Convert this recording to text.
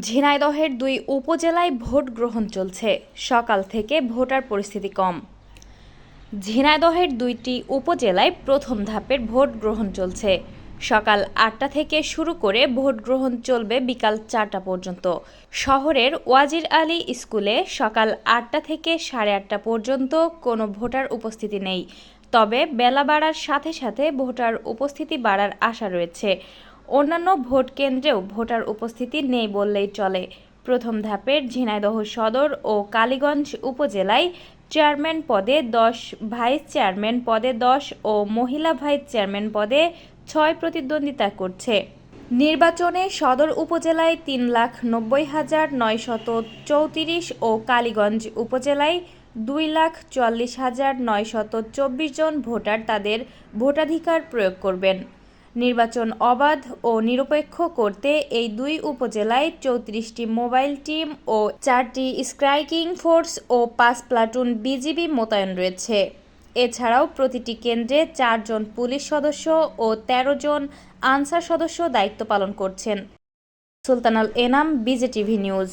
ঝিনাইদহের দুই উপজেলায় ভোট গ্রহণ চলছে। সকাল থেকে ভোটার পরিস্থিতি কম। ঝিনাইদহের দুইটি উপজেলায় প্রথম ধাপের ভোট গ্রহণ চলছে। সকাল আটটা থেকে শুরু করে ভোট গ্রহণ চলবে বিকাল চারটা পর্যন্ত। শহরের ওয়াজির আলী স্কুলে সকাল আটটা থেকে সাড়ে আটটা পর্যন্ত কোনো ভোটার উপস্থিতি নেই। তবে বেলা বাড়ার সাথে সাথে ভোটার উপস্থিতি বাড়ার আশা রয়েছে। অন্যান্য ভোট কেন্দ্রেও ভোটার উপস্থিতি নেই বললেই চলে। প্রথম ধাপের ঝিনাইদহ সদর ও কালীগঞ্জ উপজেলায় চেয়ারম্যান পদে দশ, ভাইস চেয়ারম্যান পদে দশ ও মহিলা ভাইস চেয়ারম্যান পদে ছয় প্রতিদ্বন্দ্বিতা করছে। নির্বাচনে সদর উপজেলায় তিন লাখ নব্বই হাজার নয়শত চৌত্রিশ ও কালীগঞ্জ উপজেলায় দুই লাখ চুয়াল্লিশ হাজার নয়শত চব্বিশ জন ভোটার তাদের ভোটাধিকার প্রয়োগ করবেন। নির্বাচন অবাধ ও নিরপেক্ষ করতে এই দুই উপজেলায় চৌত্রিশটি মোবাইল টিম ও চারটি স্ট্রাইকিং ফোর্স ও পাঁচ প্লাটুন বিজিবি মোতায়েন রয়েছে। এছাড়াও প্রতিটি কেন্দ্রে চারজন পুলিশ সদস্য ও ১৩ জন আনসার সদস্য দায়িত্ব পালন করছেন। সুলতানাল এনাম, বিজেটিভি নিউজ।